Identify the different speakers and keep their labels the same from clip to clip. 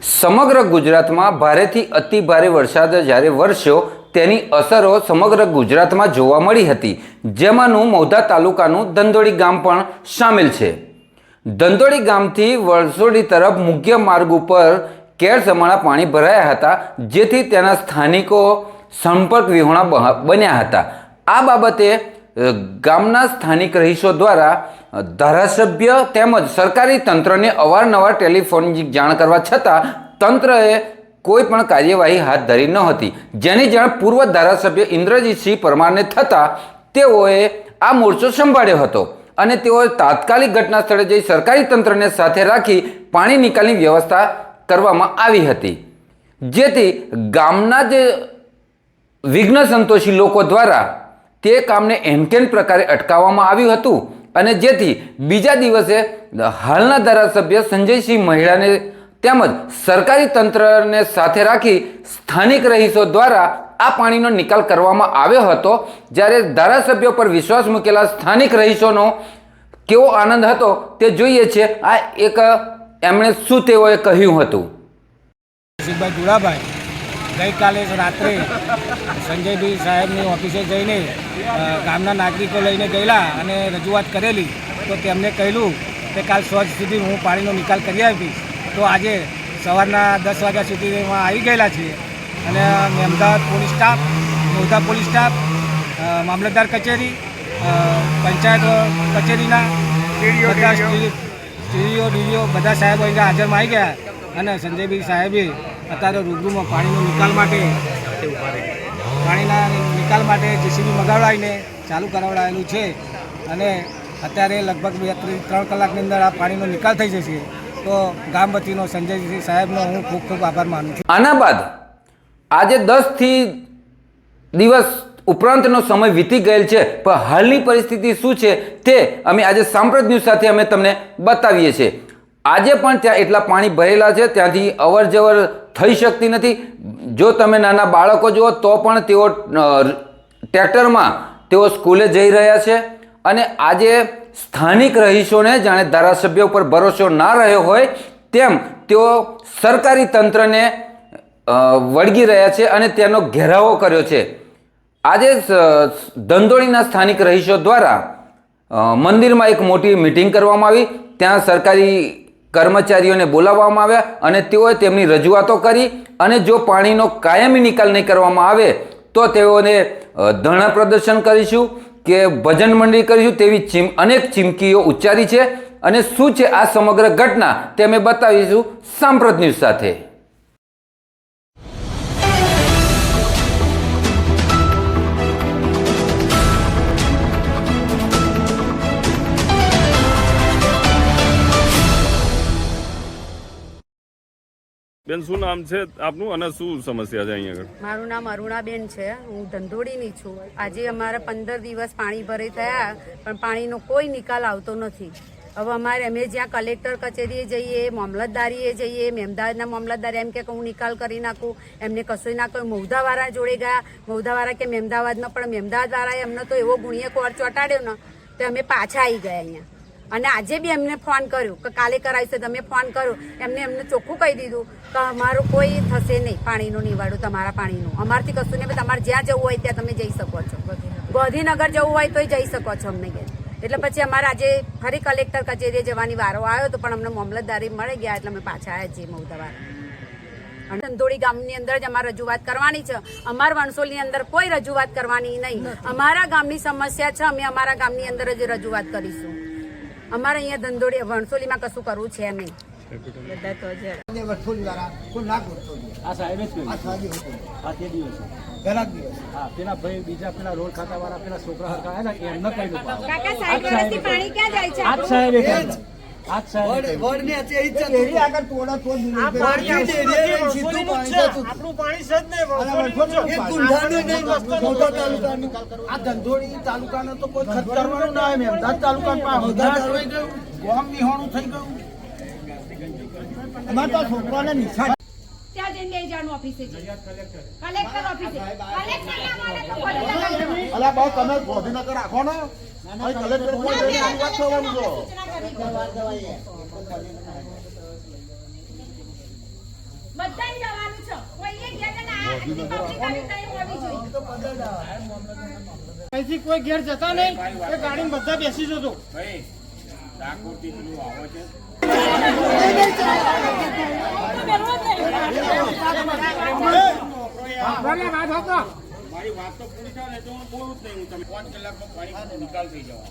Speaker 1: સમગ્ર ગુજરાતમાં ભારેથી અતિ ભારે વરસાદ જ્યારે વરસ્યો, તેની અસરો સમગ્ર ગુજરાતમાં જોવા મળી હતી. જેમાંનું મૌધા તાલુકાનું દંદોડી ગામ પણ સામેલ છે. દંદોડી ગામથી વરસોડી તરફ મુખ્ય માર્ગ ઉપર કેરસમાણા પાણી ભરાયા હતા, જેથી તેના સ્થાનિકો સંપર્ક વિહોણા બન્યા હતા. આ બાબતે ગામના સ્થાનિક રહીશો દ્વારા ધારાસભ્ય તેમજ સરકારી તંત્રને અવારનવાર ટેલિફોનની જાણ કરવા છતાં તંત્રએ કોઈ પણ કાર્યવાહી હાથ ધરી ન હતી. જેની જાણ પૂર્વ ધારાસભ્ય ઇન્દ્રજીતસિંહ પરમારને થતાં તેઓએ આ મોરચો સંભાળ્યો હતો અને તેઓએ તાત્કાલિક ઘટના સ્થળે જઈ સરકારી તંત્રને સાથે રાખી પાણી નિકાલની વ્યવસ્થા કરવામાં આવી હતી. જેથી ગામના જે વિઘ્ન સંતોષી લોકો દ્વારા તે કામને એનકેન પ્રકારે અટકાવવામાં આવ્યું હતું અને જેથી બીજા દિવસે હાલના ધારાસભ્ય સંજયસિંહ મહિડાને તેમજ સરકારી તંત્રને સાથે રાખી સ્થાનિક રહીશો દ્વારા આ પાણીનો નિકાલ કરવામાં આવ્યો હતો, જ્યારે ધારાસભ્યો પર વિશ્વાસ મૂકેલા સ્થાનિક રહીશોનો કેવો આનંદ હતો તે જોઈએ છે. આ એક એમણે શું તેઓએ કહ્યું હતું?
Speaker 2: ગઈકાલે રાત્રે સંજયભાઈ સાહેબની ઓફિસે જઈને ગામના નાગરિકો લઈને ગયેલા અને રજૂઆત કરેલી. તો તેમને કહેલું કે કાલ સોજ સુધી હું પાણીનો નિકાલ કરી આપીશ. તો આજે સવારના દસ વાગ્યા સુધીમાં આવી ગયેલા છીએ. અને અમદાવાદ પોલીસ સ્ટાફ મોધા પોલીસ સ્ટાફ મામલતદાર કચેરી પંચાયત કચેરીના બધા સ્ટીડીઓ ડીડીઓ બધા સાહેબો અહીંયા હાજરમાં આવી ગયા. અને સંજયભાઈ સાહેબે અત્યારે રૂબરૂમાં પાણીનો નિકાલ માટે પાણીના નિકાલ માટે જેસીબી મગાવડાવીને ચાલુ કરાવડાવેલું છે. અને અત્યારે લગભગ બે ત્રણ કલાકની અંદર આ પાણીનો નિકાલ થઈ જશે. તો ગામ વતીનો સંજયસિંહ સાહેબનો હું ખૂબ ખૂબ આભાર માનું છું.
Speaker 1: આના બાદ આજે દસથી દિવસ ઉપરાંતનો સમય વીતી ગયેલ છે. પણ હાલની પરિસ્થિતિ શું છે તે અમે આજે સાંપ્રત ન્યૂઝ સાથે અમે તમને બતાવીએ છીએ. આજે પણ ત્યાં એટલા પાણી ભરેલા છે, ત્યાંથી અવર જવર થઈ શકતી નથી. જો તમે નાના બાળકો જુઓ, તો પણ તેઓ ટ્રેક્ટરમાં તેઓ સ્કૂલે જઈ રહ્યા છે. અને આજે સ્થાનિક રહીશોને, જાણે ધારાસભ્ય ઉપર ભરોસો ના રહ્યો હોય, તેમ તેઓ સરકારી તંત્રને વળગી રહ્યા છે અને તેનો ઘેરાવો કર્યો છે. આજે ધંધોળીના સ્થાનિક રહીશો દ્વારા મંદિરમાં એક મોટી મિટિંગ કરવામાં આવી. ત્યાં સરકારી કર્મચારીઓને બોલાવવામાં આવ્યા અને તેઓએ તેમની રજૂઆતો કરી અને જો પાણીનો કાયમી નિકાલ નહીં કરવામાં આવે તો તેઓને ધરણા પ્રદર્શન કરીશું કે ભજન મંડળી કરીશું તેવી ચીમ, અનેક ચીમકીઓ ઉચ્ચારી છે અને શું છે આ સમગ્ર ઘટના તે અમે બતાવીશું સાંપ્રત ન્યૂઝ સાથે.
Speaker 3: બેન, શું નામ છે આપનું અને શું સમસ્યા છે અહીંયા આગળ?
Speaker 4: મારું નામ અરુણાબેન છે. હું ધંધોડીની છું. આજે અમારા પંદર દિવસ પાણી ભરાઈ થયા, પણ પાણીનો કોઈ નિકાલ આવતો નથી. હવે અમારે અમે જ્યાં કલેક્ટર કચેરીએ જઈએ, મામલતદારીએ જઈએ, મેમદાવાદના મામલતદાર એમ કે હું નિકાલ કરી નાખું. એમને કશું ના કહ્યું મૌધાવાળા જોડે ગયા. મૌધાવાળા કે મેમદાવાદમાં પણ મેમદાવાદવાળાએ એમનો તો એવો ગુણિયા કોર ચોંટાડ્યો ને, તો અમે પાછા આવી ગયા અહીંયા. અને આજે બી એમને ફોન કર્યો કે કાલે કરાવીશે તમે ફોન કર્યો. એમને એમને ચોખ્ખું કહી દીધું કે અમારું કોઈ થશે નહીં પાણીનું નિવાડું તમારા પાણીનું. અમારથી કશું નહીં તમારે જ્યાં જવું હોય ત્યાં તમે જઈ શકો છો. ગાંધીનગર જવું હોય તોય જઈ શકો છો અમને કે એટલે પછી અમારે આજે ફરી કલેક્ટર કચેરીએ જવાની વારો આવ્યો હતો પણ અમને મામલતદારી મળી ગયા એટલે અમે પાછા આવ્યા છીએ મૌદાવાર અને ધંધોળી ગામની અંદર જ અમારે રજૂઆત કરવાની છે. અમાર વણસોલની અંદર કોઈ રજૂઆત કરવાની નહીં. અમારા ગામની સમસ્યા છે અમે અમારા ગામની અંદર જ રજૂઆત કરીશું. અમારે અહીંયા ધંધોડી વણસોલીમાં કશું કરવું છે નહીં. બધા તો જ
Speaker 5: ને વાળા કોઈ ના
Speaker 2: આ સાહેબ જ
Speaker 5: આ સાદી હતો
Speaker 2: આ તે દિવસે.
Speaker 5: પહેલા દિવસ.
Speaker 2: હા પેલા ભાઈ બીજા પેલા રોડ ખાતા વાળા પેલા છોકરા હરકા એમને કહ્યું
Speaker 4: કાકા સાહેબ પાણી ક્યાં જાય છે
Speaker 2: આજ સાહેબે
Speaker 5: તાલુકાનું.
Speaker 6: આ ધંધોળી તાલુકાનો તો કોઈ ખર્ચ કરવાનું ના હોય અમદાવાદ ગયું. ગોમ નિહોણું થઈ ગયું.
Speaker 5: અમારે તો છોકરાને નિશાળ
Speaker 7: ત્યાં જઈને લઈ જવાનું ઓફિસે કલેક્ટર. ઓફિસે.
Speaker 6: બા તમે ગોધીનગર રાખો ને. કલેક્ટર કોઈ જઈને વાત થવાનું છો
Speaker 7: અહીંથી કોઈ ઘેર જતા નહીં. એ ગાડી બધા બેસી જતો
Speaker 6: મારી વાત તો પૂરી થાય ને તો હું બોલું જ નહીં. હું તમે પાંચ કલાકમાં પાણી નિકાલ થઈ જવાનો.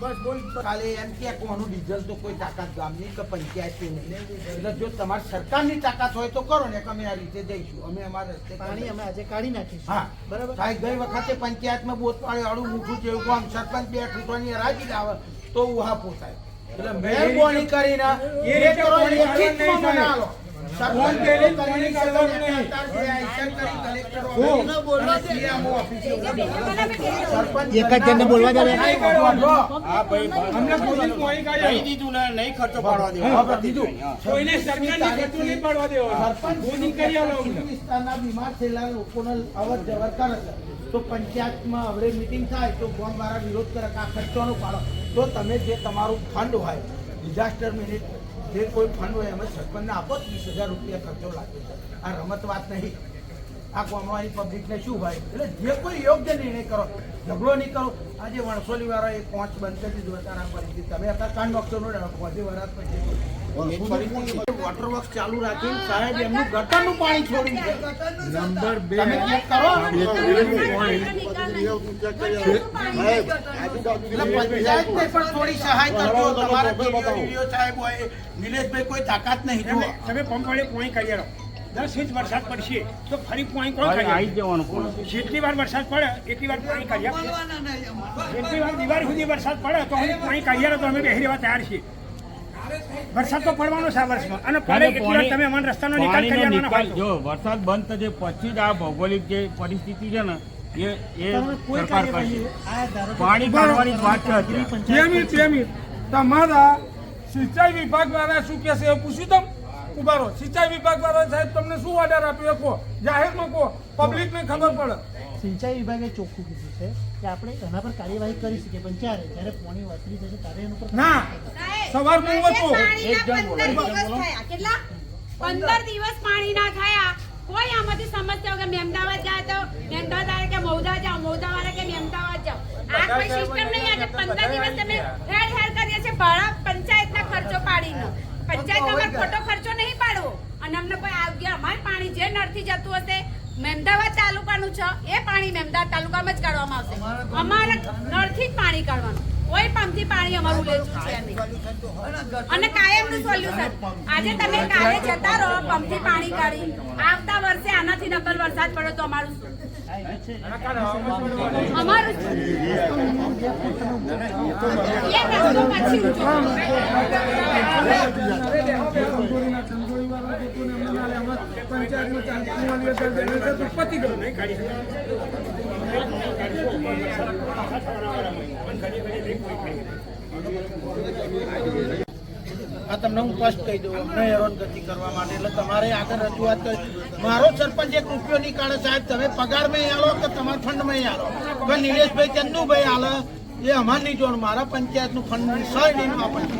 Speaker 6: બસ બોલ. કાલે એમ કે કોનું ડીઝલ તો કોઈ તાકાત ગામની કે પંચાયતની નહીં. એટલે જો તમારી સરકારની તાકાત હોય તો કરો ને અમે આ રીતે જઈશું. અમે અમારા રસ્તે પાણી અમે આજે કાઢી નાખીશું. હા. બરાબર? સાહેબ ગઈ વખતે પંચાયતમાં બોત પાડે વાળું મૂકું જેવું કામ સરપંચ બે ફૂટવાની રાજી લાવે તો ઉહા પોસાય એટલે મહેરબાની કરીને એ કરો એક કરવાનું નહીં.
Speaker 7: જ જણને બોલવા દે.
Speaker 6: નહીં બોલવા.
Speaker 7: હા ભાઈ અમને પોલીસ કોઈ
Speaker 6: કહી દીધું ને નહીં ખર્ચો પાડવા દેવો.
Speaker 7: દીધું. કોઈને સરકારની ખર્ચો નહીં પાડવા દેવો.
Speaker 6: સરપંચ
Speaker 7: હું કરી આલો
Speaker 6: વિસ્તારના બીમાર થયેલા લોકોને અવર જવર કરે છે. તો પંચાયતમાં હવે મિટિંગ થાય તો ગામ વાળા વિરોધ કરે કે આ ખર્ચોનો પાડો. તો તમે જે તમારું ફંડ હોય ડિઝાસ્ટર મિનિટ જે કોઈ ફંડ હોય એમાં સરપંચને આપો ત્રીસ હજાર રૂપિયા ખર્ચો લાગે છે. આ રમત વાત નહીં. આ કોમવાની પબ્લિકને શું ભાઈ? એટલે જે કોઈ યોગ્ય નિર્ણય કરો ઝઘડો નહીં કરો. આજે વણસોલી વાળા એ પહોંચ બનશે જ અત્યારે પરિસ્થિતિ. તમે અત્યારે કાન ડોક્ટર નો પહોંચે વરાત પછી વોટર વર્ક ચાલુ રાખી સાહેબ એમનું ગટરનું પાણી છોડ્યું છે. નંબર બે. તમે ચેક કરો. પંચાયતને પણ થોડી સહાય કરજો. તમારા DDO સાહેબ હોય નિલેશભાઈ કોઈ તાકાત નહીં જુઓ.
Speaker 7: તમે પંપ વડે કરી દસ ઇંચ વરસાદ પડશે તો ફરી પોણી કોણ કરી જવાનું જેટલી વાર વરસાદ પડે એટલી વાર પાણી કરી જેટલી વાર દિવાળી સુધી વરસાદ પડે તો અમે પાણી કરી તો અમે બેસી રહેવા તૈયાર છીએ. વરસાદ તો પડવાનો છે આ વર્ષમાં. અને પડે એટલી તમે અમારા રસ્તાનો નિકાલ કરી.
Speaker 8: જો વરસાદ બંધ થશે પછી જ આ ભૌગોલિક જે પરિસ્થિતિ છે ને એ એ સરકાર કરશે. પાણી કાઢવાની વાત છે અત્યારે.
Speaker 7: બે મિનિટ બે મિનિટ તમારા સિંચાઈ વિભાગ વાળા શું કહેશે એ પૂછ્યું તમ ઊભા રહો. સિંચાઈ વિભાગ વાળા સાહેબ તમને શું ઓર્ડર આપ્યો કહો. જાહેરમાં કહો. પબ્લિકને ખબર પડે.
Speaker 9: સિંચાઈ વિભાગે ચોખ્ખું કીધું છે કે આપણે એના પર કાર્યવાહી કરી શકીએ પણ જ્યારે જ્યારે પાણી વાતરી જશે ત્યારે એનું પર
Speaker 7: ના. સવારમાં હું હતો
Speaker 4: એક જણ કેટલા? પંદર દિવસ પાણી ના થયા. કોઈ આમાંથી સમજતા હોય કે મહેમદાવાદ જાય તો મહેમદાવાદ વાળા કે મૌદા જાઓ મૌદા વાળા કે મહેમદાવાદ જાઓ. આ કોઈ સિસ્ટમ નહીં આજે પંદર દિવસ તમે હેર હેર કરીએ છે ભાડા પંચાયતના ખર્ચો પાડીને. પંચાયત અમારો ખોટો ખર્ચો નહીં પાડવો અને અમને કોઈ આગ્યા અમારે પાણી જે નળથી જતું હશે મહેમદાવાદ તાલુકાનું છે એ પાણી મહેમદાવાદ તાલુકામાં જ કાઢવામાં આવશે. અમારે નળથી જ પાણી કાઢવાનું. કોઈ પંપથી પાણી અમારું લેવું છે નહીં અને કાયમનું સોલ્યુશન આજે તમે કાલે જતા રહો પંપથી પાણી કાઢી આવતા વર્ષે આનાથી ડબલ વરસાદ પડ્યો તો અમારું? અમારું શું? એ રસ્તો નહીં.
Speaker 6: આ તમને હું સ્પષ્ટ કહી દઉં અમને હેરાનગતિ કરવા માટે. એટલે તમારે આગળ રજૂઆત કરી. મારો સરપંચ એક રૂપિયો નહીં કાઢે સાહેબ તમે પગાર મેં આલો કે તમારા ફંડમાં આલો? કે નિલેશભાઈ ચંદુભાઈ આલે એ અમાર નહીં જોવાનું મારા પંચાયતનું ફંડ સહ નહીં. આપણને